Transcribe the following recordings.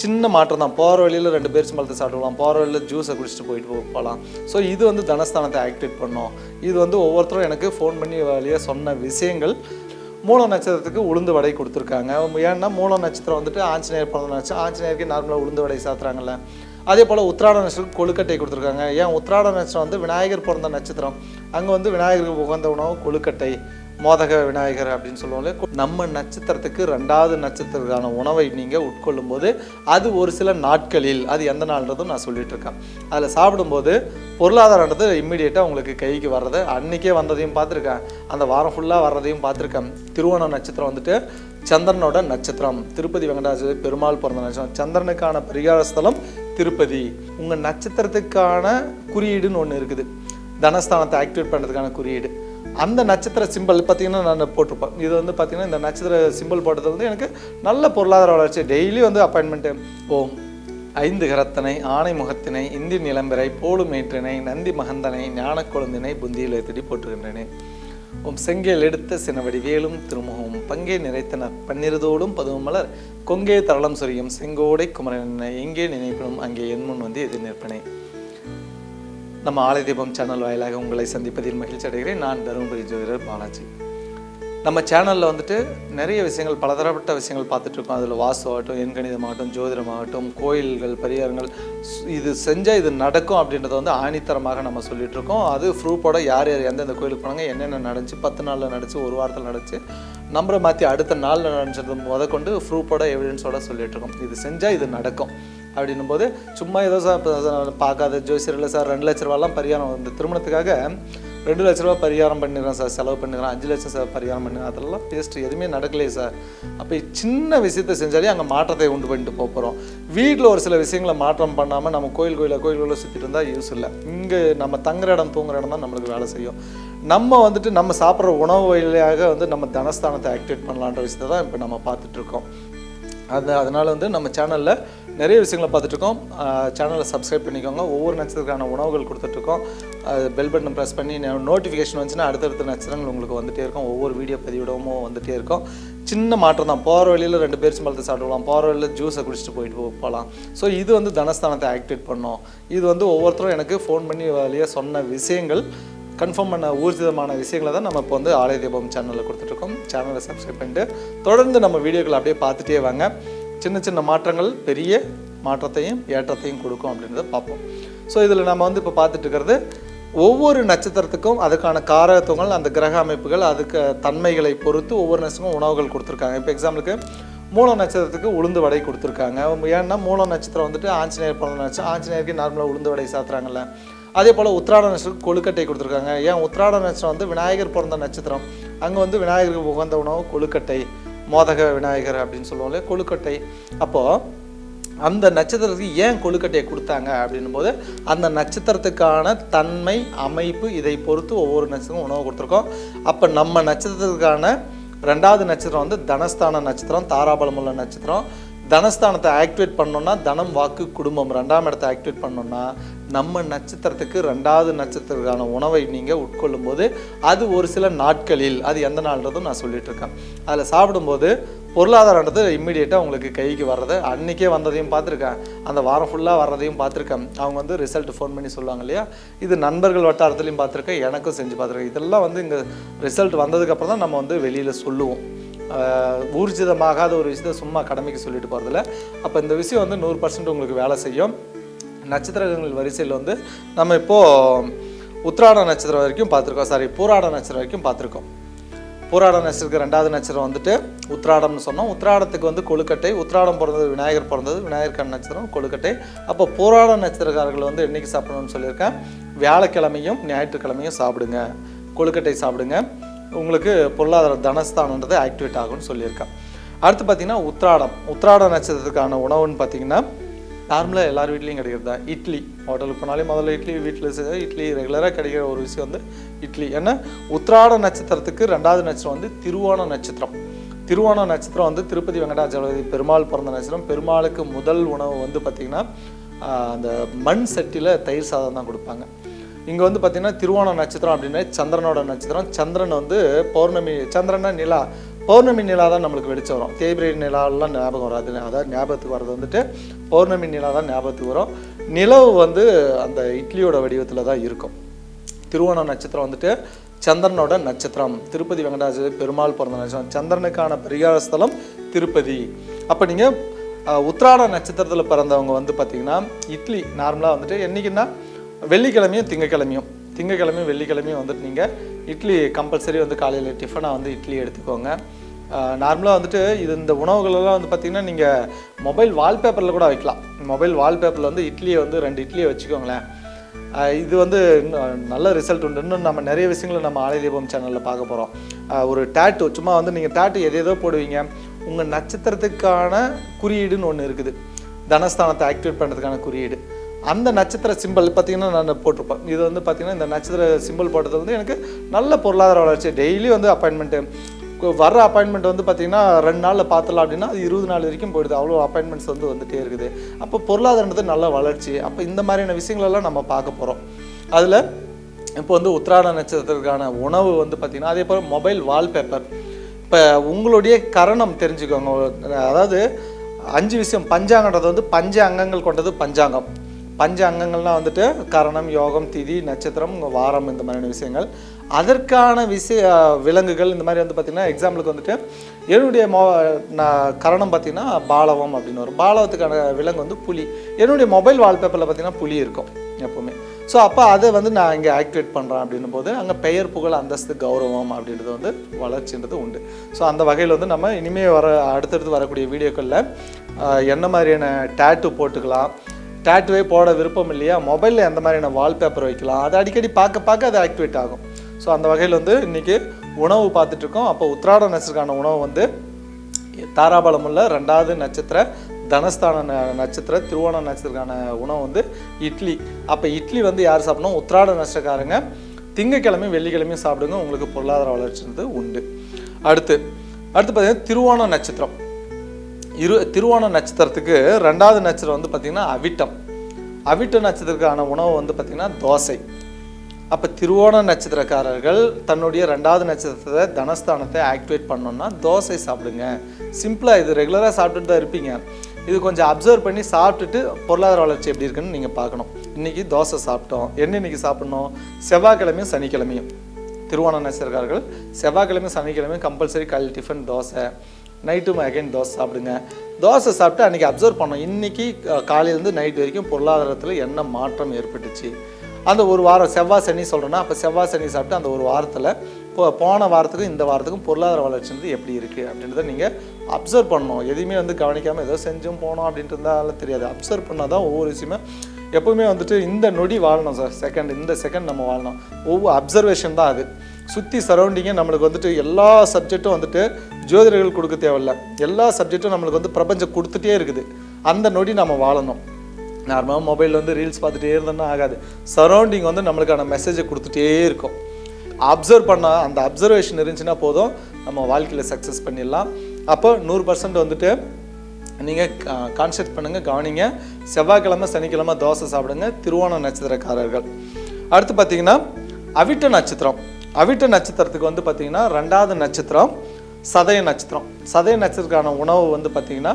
சின்ன மாற்றம் தான் போகிற வழியில் ரெண்டு பேர் பழத்தை சாப்பிடலாம் போகிற வழியில் ஜூஸை குடிச்சிட்டு போயிட்டு போகலாம் ஸோ இது வந்து தனஸ்தானத்தை ஆக்டிவேட் பண்ணும். இது வந்து ஒவ்வொருத்தரும் எனக்கு ஃபோன் பண்ணி வழியாக சொன்ன விஷயங்கள் மூல நட்சத்திரத்துக்கு உளுந்து வடை கொடுத்துருக்காங்க. ஏன்னா மூல நட்சத்திரம் வந்துட்டு ஆஞ்சநேயர் பிறந்த நட்சத்திரம் ஆஞ்சநேயருக்கு நார்மலாக உளுந்து வடை சாத்துறாங்கல்ல அதே போல் உத்திராட நட்சத்திரம் கொழுக்கட்டை கொடுத்துருக்காங்க. ஏன் உத்திராட நட்சத்திரம் வந்து விநாயகர் பிறந்த நட்சத்திரம். அங்கே வந்து விநாயகருக்கு உகந்த உணவு கொழுக்கட்டை. மோதக விநாயகர் அப்படின்னு சொல்லுவாங்க நம்ம நட்சத்திரத்துக்கு ரெண்டாவது நட்சத்திரத்துக்கான உணவை நீங்கள் உட்கொள்ளும் போது அது ஒரு சில நாட்களில் அது எந்த நாள்ன்றதும் நான் சொல்லிட்டு இருக்கேன். அதில் சாப்பிடும்போது பொருளாதாரன்றது இம்மிடியேட்டாக உங்களுக்கு கைக்கு வர்றது. அன்னைக்கே வந்ததையும் பார்த்துருக்கேன். அந்த வாரம் ஃபுல்லாக வர்றதையும் பார்த்துருக்கேன். திருவோண நட்சத்திரம் வந்துட்டு சந்திரனோட நட்சத்திரம். திருப்பதி வெங்கடாஜ பெருமாள் பிறந்த நட்சத்திரம். சந்திரனுக்கான பரிகாரஸ்தலம் திருப்பதி. உங்கள் நட்சத்திரத்துக்கான குறியீடுன்னு ஒன்று இருக்குது. தனஸ்தானத்தை ஆக்டிவேட் பண்ணுறதுக்கான குறியீடு. அந்த நட்சத்திர சிம்பிள் பார்த்தீங்கன்னா நான் போட்டிருப்பேன். இது வந்து பார்த்தீங்கன்னா இந்த நட்சத்திர சிம்பிள் போட்டது வந்து எனக்கு நல்ல பொருளாதார வளர்ச்சி. டெய்லி வந்து அப்பாயின்மெண்ட்டு ஓம். ஐந்து கரத்தனை ஆணை முகத்தினை இந்தி நிலம்பிரை போலுமேற்றினை நந்தி மகந்தனை ஞான கொழுந்தினை புந்தியில் ஏற்றி போட்டுகின்றனே உம் செங்கேல் எடுத்த சினவடி வேலும் திருமுகமும் பங்கே நிறைத்தனர் பன்னிருதோடும் பதுவும் மலர். கொங்கே தரளம் சொரியும் செங்கோடை குமரனை எங்கே நினைப்பினும் அங்கே என் முன் வந்து எதிர் நிற்பனே. நம்ம ஆலய தீபம் சேனல் வாயிலாக உங்களை சந்திப்பதில் மகிழ்ச்சி அடைகிறேன். நான் தருமபுரி ஜோதிடர் பாலாஜி. நம்ம சேனலில் வந்துட்டு நிறைய விஷயங்கள் பலதரப்பட்ட விஷயங்கள் பார்த்துட்ருக்கோம். அதில் வாஸ்து ஆகட்டும் எண்கணிதமாகட்டும் ஜோதிடமாகட்டும் கோயில்கள் பரிகாரங்கள் இது செஞ்சால் இது நடக்கும் அப்படின்றத வந்து ஆணித்தரமாக நம்ம சொல்லிகிட்ருக்கோம் அது ப்ரூஃபோட யார் யார் எந்தெந்த கோயிலுக்கு போனாங்க என்னென்ன நடந்துச்சு பத்து நாளில் நடந்துச்சு ஒரு வாரத்தில் நடந்துச்சு நம்பரை மாற்றி அடுத்த நாளில் நடந்தது முத கொண்டு ப்ரூஃபோட எவிடன்ஸோட சொல்லிகிட்ருக்கோம் இது செஞ்சால் இது நடக்கும். அப்படின்னும் போது சும்மா ஏதோ சார் பார்க்காத ஜோசியர் இல்லை சார் ரெண்டு லட்ச ரூபாலாம் பரிகாரம் இந்த திருமணத்துக்காக ரெண்டு லட்ச ரூபா பரிகாரம் பண்ணிடுறேன் சார் செலவு பண்ணிடுறேன் அஞ்சு லட்சம் சார் பரிகாரம் பண்ணுறேன் அதெல்லாம் பேஸ்ட்டு எதுவுமே நடக்கலையே சார். அப்போ சின்ன விஷயத்தை செஞ்சாலே அங்கே மாற்றத்தை உண்டு பண்ணிட்டு போக போகிறோம் வீட்டில் ஒரு சில விஷயங்களை மாற்றம் பண்ணாமல் நம்ம கோயில் கோயில கோயில் சுற்றிட்டு இருந்தால் யூஸ் இல்லை. இங்கே நம்ம தங்குற இடம் தூங்குற இடம் தான் நம்மளுக்கு வேலை செய்யும். நம்ம வந்துட்டு நம்ம சாப்பிட்ற உணவு வழியாக வந்து நம்ம தனஸ்தானத்தை ஆக்டிவேட் பண்ணலான்ற விஷயத்தை தான் இப்போ நம்ம பார்த்துட்ருக்கோம் அது அதனால் வந்து நம்ம சேனலில் நிறைய விஷயங்களை பார்த்துட்ருக்கோம். சேனலை சப்ஸ்கிரைப் பண்ணிக்கோங்க. ஒவ்வொரு நட்சத்திரக்கான உணவுகள் கொடுத்துட்ருக்கோம். அது பெல் பட்டன் ப்ரெஸ் பண்ணி நோட்டிஃபிகேஷன் வந்துச்சுன்னா அடுத்தடுத்த நட்சத்திரங்கள் உங்களுக்கு வந்துகிட்டே இருக்கும். ஒவ்வொரு வீடியோ பதிவிடவும் வந்துகிட்டே இருக்கும். சின்ன மாற்றம் தான். போகிற வழியில் ரெண்டு பேர் பழத்தை சாப்பிடலாம் போகிற வழியில் ஜூஸை குடிச்சிட்டு போயிட்டு போகலாம். ஸோ இது வந்து தனஸ்தானத்தை ஆக்டிவேட் பண்ணும். இது வந்து ஒவ்வொருத்தரும் எனக்கு ஃபோன் பண்ணி வழியாக சொன்ன விஷயங்கள் கன்ஃபார்ம் பண்ண ஊர்ஜிதமான விஷயங்களை தான் நம்ம இப்போ வந்து ஆலய தீபம் சேனலில் கொடுத்துட்ருக்கோம். சேனலை சப்ஸ்கிரைப் பண்ணிட்டு தொடர்ந்து நம்ம வீடியோக்களை அப்படியே பார்த்துட்டே வாங்க. சின்ன சின்ன மாற்றங்கள் பெரிய மாற்றத்தையும் ஏற்றத்தையும் கொடுக்கும் அப்படின்றத பார்ப்போம். ஸோ இதில் நம்ம வந்து இப்போ பார்த்துட்டு இருக்கிறது ஒவ்வொரு நட்சத்திரத்துக்கும் அதுக்கான காரகத்துவங்கள் அந்த கிரக அமைப்புகள் அதுக்கு தன்மைகளை பொறுத்து ஒவ்வொரு நட்சத்திரமும் உணவுகள் கொடுத்துருக்காங்க. இப்போ எக்ஸாம்பிளுக்கு மூல நட்சத்திரத்துக்கு உளுந்து வடை கொடுத்துருக்காங்க. ஏன்னா மூல நட்சத்திரம் வந்துட்டு ஆஞ்சநேயர் பிறந்த நட்சத்திரம் ஆஞ்சநேயருக்கு நார்மலாக உளுந்து வடை சாத்துறாங்கல்ல அதே போல் உத்திராட நட்சத்திரம் கொழுக்கட்டை கொடுத்துருக்காங்க. ஏன்? உத்திராட நட்சத்திரம் வந்து விநாயகர் பிறந்த நட்சத்திரம். அங்கே வந்து விநாயகருக்கு உகந்த உணவு கொழுக்கட்டை. மோதக விநாயகர் அப்படின்னு சொல்லுவோம் இல்லையா? கொழுக்கட்டை. அப்போது அந்த நட்சத்திரத்துக்கு ஏன் கொழுக்கட்டையை கொடுத்தாங்க? அப்படின்னும் போது அந்த நட்சத்திரத்துக்கான தன்மை அமைப்பு இதை பொறுத்து ஒவ்வொரு நட்சத்திரம் உணவு கொடுத்துருக்கோம். அப்போ நம்ம நட்சத்திரத்துக்கான ரெண்டாவது நட்சத்திரம் வந்து தனஸ்தான நட்சத்திரம் தாராபலமுள்ள நட்சத்திரம். தனஸ்தானத்தை ஆக்டிவேட் பண்ணோன்னா தனம் வாக்கு குடும்பம் ரெண்டாம் இடத்தை ஆக்டிவேட் பண்ணோன்னா நம்ம நட்சத்திரத்துக்கு ரெண்டாவது நட்சத்திரத்துக்கான உணவை நீங்கள் உட்கொள்ளும் போது அது ஒரு சில நாட்களில் அது எந்த நாள்ன்றதும் நான் சொல்லிட்டு இருக்கேன் அதில் சாப்பிடும்போது பொருளாதாரன்றது இம்மிடியேட்டாக உங்களுக்கு கைக்கு வர்றது. அன்றைக்கே வந்ததையும் பார்த்துருக்கேன். அந்த வாரம் ஃபுல்லாக வர்றதையும் பார்த்துருக்கேன். அவங்க வந்து ரிசல்ட் ஃபோன் பண்ணி சொல்லுவாங்க இல்லையா? இது நண்பர்கள் வட்டாரத்துலையும் பார்த்துருக்கேன். எனக்கும் செஞ்சு பார்த்துருக்கேன். இதெல்லாம் வந்து இங்கே ரிசல்ட் வந்ததுக்கப்புறம் தான் நம்ம வந்து வெளியில் சொல்லுவோம். ஊர்ஜிதமாகாத ஒரு விஷயத்தை சும்மா கடமைக்கு சொல்லிட்டு போகிறதில்ல அப்போ இந்த விஷயம் வந்து நூறு பர்சன்ட் உங்களுக்கு வேலை செய்யும். நட்சத்திரங்கள் வரிசையில் வந்து நம்ம இப்போது உத்ராட நட்சத்திரம் வரைக்கும் பார்த்துருக்கோம். சாரி பூராட நட்சத்திரம் வரைக்கும் பார்த்துருக்கோம். பூராட நட்சத்திரத்துக்கு ரெண்டாவது நட்சத்திரம் வந்துட்டு உத்ராடம்னு சொன்னோம். உத்ராடத்துக்கு வந்து கொழுக்கட்டை உத்ராடம் பிறந்தது விநாயகர் பிறந்தது விநாயகர் நட்சத்திரம் கொழுக்கட்டை. அப்போ பூராட நட்சத்திரக்காரர்கள் வந்து என்னைக்கு சாப்பிடணும்னு சொல்லியிருக்கேன். வியாழக்கிழமையும் ஞாயிற்றுக்கிழமையும் சாப்பிடுங்க. கொழுக்கட்டை சாப்பிடுங்க. உங்களுக்கு பொருளாதார தனஸ்தானன்றது ஆக்டிவேட் ஆகும்னு சொல்லியிருக்கேன் அடுத்து பார்த்தீங்கன்னா உத்ராடம் உத்ராட நட்சத்திரத்துக்கான உணவுன்னு பார்த்தீங்கன்னா நார்மலாக எல்லார் வீட்லேயும் கிடைக்கிறது தான். இட்லி. ஹோட்டலுக்கு போனாலே முதல்ல இட்லி வீட்டில் செய்ய இட்லி ரெகுலராக கிடைக்கிற ஒரு விஷயம் வந்து இட்லி. ஏன்னா உத்ராட நட்சத்திரத்துக்கு ரெண்டாவது நட்சத்திரம் வந்து திருவோண நட்சத்திரம். திருவோண நட்சத்திரம் வந்து திருப்பதி வெங்கடாச்சலபதி பெருமாள் பிறந்த நட்சத்திரம். பெருமாளுக்கு முதல் உணவு வந்து பார்த்திங்கன்னா அந்த மண் சட்டியில் தயிர் சாதம் தான் கொடுப்பாங்க. இங்கே வந்து பார்த்திங்கன்னா திருவோண நட்சத்திரம் அப்படின்னா சந்திரனோட நட்சத்திரம். சந்திரன் வந்து பௌர்ணமி சந்திரனா நிலா. பௌர்ணமி நிலா தான் நம்மளுக்கு வெடிச்சு வரும். தேய்பிரை நிலாவெல்லாம் ஞாபகம் வராது. அதாவது ஞாபகத்துக்கு வர்றது வந்துட்டு பௌர்ணமி நிலா தான் ஞாபகத்துக்கு வரும். நிலவு வந்து அந்த இட்லியோட வடிவத்தில் தான் இருக்கும். திருவோண நட்சத்திரம் வந்துட்டு சந்திரனோட நட்சத்திரம். திருப்பதி வெங்கடாஜ பெருமாள் பிறந்த நட்சத்திரம். சந்திரனுக்கான பரிகார ஸ்தலம் திருப்பதி. அப்போ நீங்கள் உத்ராட நட்சத்திரத்தில் பிறந்தவங்க வந்து பார்த்திங்கன்னா இட்லி நார்மலாக வந்துட்டு என்றைக்குன்னா வெள்ளிக்கிழமையும் திங்கக்கிழமையும். திங்கக்கிழமையும் வெள்ளிக்கிழமையும் வந்துட்டு நீங்கள் இட்லி கம்பல்சரி வந்து காலையில் டிஃபனாக வந்து இட்லி எடுத்துக்கோங்க. நார்மலாக வந்துட்டு இது இந்த உணவுகளெல்லாம் வந்து பார்த்திங்கன்னா நீங்கள் மொபைல் வால்பேப்பரில் கூட வைக்கலாம். மொபைல் வால்பேப்பரில் வந்து இட்லியை வந்து ரெண்டு இட்லியை வச்சுக்கோங்களேன். இது வந்து நல்ல ரிசல்ட் உண்டு. இன்னும் நம்ம நிறைய விஷயங்களை நம்ம ஆலயதீபம் சேனலில் பார்க்க போகிறோம் ஒரு டேட்டு சும்மா வந்து நீங்கள் டேட்டு எது எதோ போடுவீங்க. உங்கள் நட்சத்திரத்துக்கான குறியீடுன்னு ஒன்று இருக்குது. தனஸ்தானத்தை ஆக்டிவேட் பண்ணுறதுக்கான குறியீடு. அந்த நட்சத்திர சிம்பிள் பார்த்தீங்கன்னா நான் போட்டிருப்பேன். இது வந்து பார்த்தீங்கன்னா இந்த நட்சத்திர சிம்பிள் போட்டது வந்து எனக்கு நல்ல பொருளாதார வளர்ச்சி. டெய்லி வந்து அப்பாயின்மெண்ட்டு வர அப்பாயின்மெண்ட் வந்து பார்த்தீங்கன்னா ரெண்டு நாளில் பார்த்துலாம் அப்படின்னா அது இருபது நாள் வரைக்கும் போயிடுது. அவ்வளோ அப்பாயின்மெண்ட்ஸ் வந்து வந்துகிட்டே இருக்குது. அப்போ பொருளாதாரன்றது நல்ல வளர்ச்சி. அப்போ இந்த மாதிரியான விஷயங்களெல்லாம் நம்ம பார்க்க போகிறோம் அதில் இப்போ வந்து உத்திராட நட்சத்திரத்துக்கான உணவு வந்து பார்த்திங்கன்னா அதே போல் மொபைல் வால்பேப்பர் இப்போ உங்களுடைய கரணம் தெரிஞ்சுக்கோங்க. அதாவது அஞ்சு விஷயம். பஞ்சாங்கன்றது வந்து பஞ்ச அங்கங்கள் கொண்டது பஞ்சாங்கம். பஞ்ச அங்கங்கள்லாம் வந்துட்டு கரணம் யோகம் திதி நட்சத்திரம் வாரம் இந்த மாதிரியான விஷயங்கள். அதற்கான விஷய விலங்குகள் இந்த மாதிரி வந்து பார்த்திங்கன்னா எக்ஸாம்பிளுக்கு வந்துட்டு என்னுடைய மொ நான் கரணம் பார்த்திங்கன்னா பாலவம் அப்படின்னு வரும். பாலவத்துக்கான விலங்கு வந்து புலி. என்னுடைய மொபைல் வால்பேப்பரில் பார்த்திங்கன்னா புலி இருக்கும் எப்போவுமே. ஸோ அப்போ அதை வந்து நான் இங்கே ஆக்டிவேட் பண்ணுறேன் அப்படின்னும் போது அங்கே பெயர் புகழ் அந்தஸ்து கௌரவம் அப்படின்றது வந்து வளர்ச்சின்றது உண்டு. ஸோ அந்த வகையில் வந்து நம்ம இனிமேல் வர அடுத்தடுத்து வரக்கூடிய வீடியோக்களில் என்ன மாதிரியான டேட்டு போட்டுக்கலாம் டேட்டுவே போட விருப்பம் இல்லையா? மொபைலில் எந்த மாதிரியான வால்பேப்பர் வைக்கலாம்? அதை அடிக்கடி பார்க்க பார்க்க அது ஆக்டிவேட் ஆகும். ஸோ அந்த வகையில் வந்து இன்றைக்கி உணவு பார்த்துட்ருக்கோம் அப்போ உத்ராட நட்சத்திரக்கான உணவு வந்து தாராபலம் உள்ள ரெண்டாவது நட்சத்திர தனஸ்தான ந- நட்சத்திர திருவோண நட்சத்திரக்கான உணவு வந்து இட்லி. அப்போ இட்லி வந்து யார் சாப்பிடணும்? உத்ராட நட்சத்திரக்காரங்க. திங்கக்கிழமையும் வெள்ளிக்கிழமையும் சாப்பிடுங்க. உங்களுக்கு பொருளாதார வளர்ச்சின்றது உண்டு. அடுத்து அடுத்து பார்த்தீங்கன்னா திருவோண நட்சத்திரம். இரு திருவோண நட்சத்திரத்துக்கு ரெண்டாவது நட்சத்திரம் வந்து பார்த்திங்கன்னா அவிட்டம். அவிட்ட நட்சத்திரத்துக்கான உணவு வந்து பார்த்திங்கன்னா தோசை. அப்போ திருவோண நட்சத்திரக்காரர்கள் தன்னுடைய ரெண்டாவது நட்சத்திரத்தை தனஸ்தானத்தை ஆக்டிவேட் பண்ணோன்னா தோசை சாப்பிடுங்க. சிம்பிளாக இது ரெகுலராக சாப்பிட்டுட்டு தான் இருப்பீங்க. இது கொஞ்சம் அப்சர்வ் பண்ணி சாப்பிட்டுட்டு பொருளாதார வளர்ச்சி எப்படி இருக்குன்னு நீங்கள் பார்க்கணும். இன்றைக்கி தோசை சாப்பிட்டோம். என்ன இன்னைக்கு சாப்பிட்ணும்? செவ்வாய்க்கிழமையும் சனிக்கிழமையும். திருவோண நட்சத்திரக்காரர்கள் செவ்வாய்க்கிழமையும் சனிக்கிழமையும் கம்பல்சரி காலையில் டிஃபன் தோசை. நைட்டும் அகைன் தோசை சாப்பிடுங்க. தோசை சாப்பிட்டு அன்றைக்கி அப்சர்வ் பண்ணோம். இன்றைக்கி காலையிலேருந்து நைட் வரைக்கும் பொருளாதாரத்தில் என்ன மாற்றம் ஏற்பட்டுச்சு? அந்த ஒரு வாரம் செவ்வாய் சனி சொல்கிறேன்னா அப்போ செவ்வாய் சனி சாப்பிட்டு அந்த ஒரு வாரத்தில் இப்போ போன வாரத்துக்கும் இந்த வாரத்துக்கும் பொருளாதார வளர்ச்சி வந்து எப்படி இருக்குது அப்படின்றத நீங்கள் அப்சர்வ் பண்ணணும். எதையுமே வந்து கவனிக்காமல் ஏதோ செஞ்சும் போனோம் அப்படின்ட்டு இருந்தாலும் தெரியாது. அப்சர்வ் பண்ணால் தான் ஒவ்வொரு விஷயமே எப்போவுமே வந்துட்டு இந்த நொடி வாழணும் சார் செகண்ட் இந்த செகண்ட் நம்ம வாழணும். ஒவ்வொரு அப்சர்வேஷன் தான் அது. சுற்றி சரௌண்டிங்கே நம்மளுக்கு வந்துட்டு எல்லா சப்ஜெக்ட்டும் வந்துட்டு ஜோதிடர்கள் கொடுக்க தேவையில்ல. எல்லா சப்ஜெக்ட்டும் நம்மளுக்கு வந்து பிரபஞ்சம் கொடுத்துட்டே இருக்குது. அந்த நொடி நம்ம வாழணும். நார்மலாக மொபைலில் வந்து ரீல்ஸ் பார்த்துட்டே இருந்தோம்னா ஆகாது. சரௌண்டிங் வந்து நம்மளுக்கான மெசேஜை கொடுத்துட்டே இருக்கும். அப்சர்வ் பண்ணால் அந்த அப்சர்வேஷன் இருந்துச்சுன்னா போதும். நம்ம வாழ்க்கையில் சக்ஸஸ் பண்ணிடலாம். அப்போ நூறு பர்சன்ட் வந்துட்டு நீங்கள் கான்செப்ட் பண்ணுங்கள் கவனிங்க. செவ்வாய்க்கிழமை சனிக்கிழமை தோசை சாப்பிடுங்க. திருவோண நட்சத்திரக்காரர்கள். அடுத்து பார்த்தீங்கன்னா அவிட்ட நட்சத்திரம். அவிட்ட நட்சத்திரத்துக்கு வந்து பார்த்திங்கன்னா ரெண்டாவது நட்சத்திரம். சதய நட்சத்திரம். சதய நட்சத்திரக்கான உணவு வந்து பார்த்தீங்கன்னா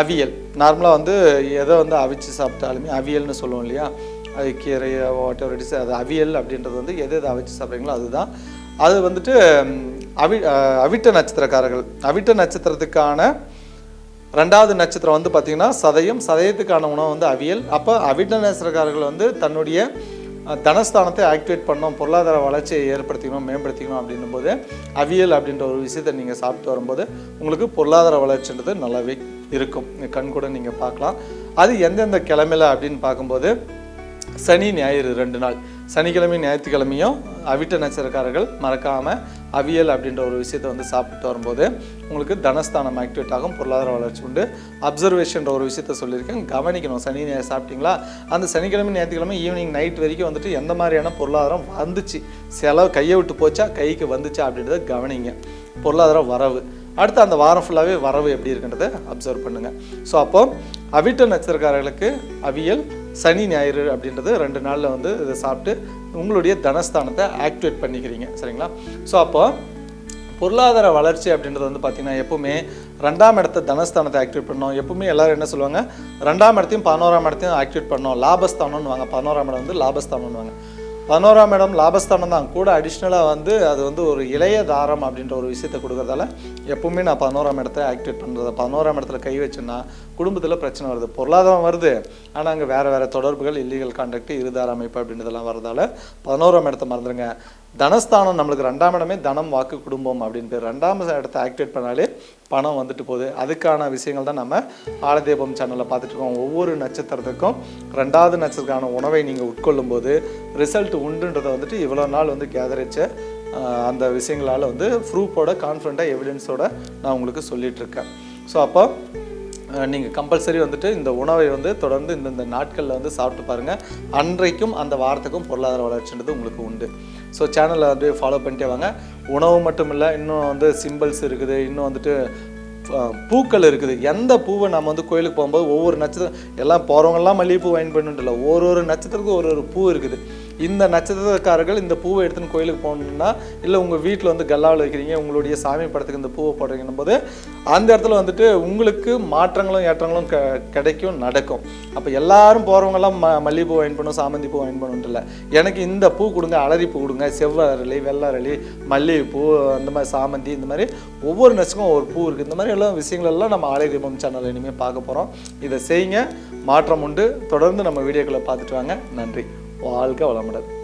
அவியல். நார்மலாக வந்து எதை வந்து அவிச்சு சாப்பிட்டாலுமே அவியல்னு சொல்லுவோம் இல்லையா? அது கீரை வாட் எவர் இட்ஸ் அது அவியல் அப்படின்றது வந்து எது எதை அவிச்சு சாப்பிட்றீங்களோ அதுதான். அது வந்துட்டு அவி அவிட்ட நட்சத்திரக்காரர்கள். அவிட்ட நட்சத்திரத்துக்கான ரெண்டாவது நட்சத்திரம் வந்து பார்த்திங்கன்னா சதயம். சதயத்துக்கான உணவு வந்து அவியல். அப்போ அவிட்ட நட்சத்திரக்காரர்கள் வந்து தன்னுடைய தனஸ்தானத்தை ஆக்டிவேட் பண்ணோம் பொருளாதார வளர்ச்சியை ஏற்படுத்திக்கணும் மேம்படுத்திக்கணும் அப்படின்னும் போது அவியல் அப்படின்ற ஒரு விஷயத்தை நீங்கள் சாப்பிட்டு வரும்போது உங்களுக்கு பொருளாதார வளர்ச்சின்றது நல்லாவே இருக்கும். கண் கூட நீங்கள் பார்க்கலாம். அது எந்தெந்த கிழமையில அப்படின்னு பார்க்கும்போது சனி ஞாயிறு ரெண்டு நாள். சனிக்கிழமை ஞாயிற்றுக்கிழமையும் அவிட்ட நட்சத்திரக்காரர்கள் மறக்காமல் அவியல் அப்படின்ற ஒரு விஷயத்தை வந்து சாப்பிட்டு வரும்போது உங்களுக்கு தனஸ்தானம் ஆக்டிவேட் ஆகும் பொருளாதார வளர்ச்சி உண்டு. அப்சர்வேஷன்ற ஒரு விஷயத்த சொல்லியிருக்கேன். கவனிக்கணும். சனி ஞாயிறு சாப்பிட்டீங்களா? அந்த சனிக்கிழமை ஞாயிற்றுக்கிழமை ஈவினிங் நைட் வரைக்கும் வந்துட்டு எந்த மாதிரியான பொருளாதாரம் வந்துச்சு? செலவு கையை விட்டு போச்சா? கைக்கு வந்துச்சா? அப்படின்றத கவனிங்க. பொருளாதார வரவு. அடுத்து அந்த வாரம் ஃபுல்லாகவே வரவு எப்படி இருக்குன்றதை அப்சர்வ் பண்ணுங்கள் ஸோ அப்போ அவிட்ட நட்சத்திரக்காரர்களுக்கு அவியல் சனி ஞாயிறு அப்படின்றது ரெண்டு நாளில் வந்து இதை சாப்பிட்டு உங்களுடைய தனஸ்தானத்தை ஆக்டிவேட் பண்ணிக்கிறீங்க. சரிங்களா? ஸோ அப்போ பொருளாதார வளர்ச்சி அப்படின்றது வந்து பார்த்திங்கன்னா எப்போவுமே ரெண்டாம் இடத்த தனஸ்தானத்தை ஆக்டிவேட் பண்ணோம். எப்பவுமே எல்லோரும் என்ன சொல்லுவாங்க? ரெண்டாம் இடத்தையும் பதினோராம் இடத்தையும் ஆக்டிவேட் பண்ணோம். லாபஸ்தானம்னு வாங்க. பதினோராம் இடம் வந்து லாபஸ்தானம்னு வாங்க. பதினோராம் இடம் லாபஸ்தானம் தான். கூட அடிஷ்னலாக வந்து அது வந்து ஒரு இளைய தாரம் அப்படின்ற ஒரு விஷயத்தை கொடுக்குறதால எப்பவுமே நான் பதினோராம் இடத்த ஆக்டிவேட் பண்ணுறது பதினோராம் இடத்துல கை வச்சேன்னா குடும்பத்தில் பிரச்சனை வருது. பொருளாதாரம் வருது. ஆனால் அங்கே வேறு வேறு தொடர்புகள் இல்லீகல் கான்டாக்ட் இருதார அமைப்பு அப்படின்றதெல்லாம் வரதால பதினோராம் இடத்த மறந்துடுங்க தனஸ்தானம் நம்மளுக்கு ரெண்டாம் இடமே தனம் வாக்கு குடும்பம் அப்படின்னு பேர். ரெண்டாம் இடத்த ஆக்டிவேட் பண்ணாலே பணம் வந்துட்டு போகுது. அதுக்கான விஷயங்கள் தான் நம்ம ஆலதீபம் சேனலில் பார்த்துட்ருக்கோம் ஒவ்வொரு நட்சத்திரத்துக்கும் ரெண்டாவது நட்சத்திரக்கான உணவை நீங்கள் உட்கொள்ளும் போது ரிசல்ட் உண்டுன்றதை வந்துட்டு இவ்வளோ நாள் வந்து கேதரிச்ச அந்த விஷயங்களால் வந்து ப்ரூஃபோட கான்ஃபிடண்ட்டாக எவிடன்ஸோட நான் உங்களுக்கு சொல்லிகிட்ருக்கேன் ஸோ அப்போ நீங்கள் கம்பல்சரி வந்துட்டு இந்த உணவை வந்து தொடர்ந்து இந்தந்த நாட்களில் வந்து சாப்பிட்டு பாருங்கள் அன்றைக்கும் அந்த வாரத்துக்கும் பொருளாதார வளர்ச்சின்றது உங்களுக்கு உண்டு. ஸோ சேனலை வந்து ஃபாலோ பண்ணிட்டே வாங்க. உணவு மட்டும் இல்லை இன்னும் வந்து சிம்பிள்ஸ் இருக்குது இன்னும் வந்துட்டு பூக்கள் இருக்குது. எந்த பூவை நம்ம வந்து கோயிலுக்கு போகும்போது ஒவ்வொரு நட்சத்திரம் எல்லாம் போகிறவங்கெல்லாம் மல்லிகைப்பூ வாங்கி பண்ணணுன்ட்டு இல்லை. ஒரு ஒரு நட்சத்திரத்துக்கும் ஒரு ஒரு பூ இருக்குது. இந்த நட்சத்திரக்காரர்கள் இந்த பூவை எடுத்துன்னு கோயிலுக்கு போகணுன்னா இல்லை உங்கள் வீட்டில் வந்து கல்லாவில் வைக்கிறீங்க உங்களுடைய சாமி படத்துக்கு இந்த பூவை போடுறீங்கன்னும் போது அந்த இடத்துல வந்துட்டு உங்களுக்கு மாற்றங்களும் ஏற்றங்களும் க கிடைக்கும் நடக்கும். அப்போ எல்லாரும் போகிறவங்களாம் ம மல்லிகைப்பூ வாங்கி பண்ணும் சாமந்தி பூ வாங்கி பண்ணணுன்ட்டு இல்லை. எனக்கு இந்த பூ கொடுங்க அலரி பூ கொடுங்க செவ்வரளி வெள்ளரளி மல்லிகைப்பூ அந்த மாதிரி சாமந்தி இந்த மாதிரி ஒவ்வொரு நட்சத்திரம் ஒவ்வொரு பூ இருக்குது இந்த மாதிரி எல்லாம் விஷயங்களெல்லாம் நம்ம ஆலய தீபம் சேனல் இனிமேல் பார்க்க போகிறோம் இதை செய்யுங்க மாற்றம் உண்டு. தொடர்ந்து நம்ம வீடியோக்களை பார்த்துட்டு வாங்க. நன்றி. வாழ்க வளமுடன்.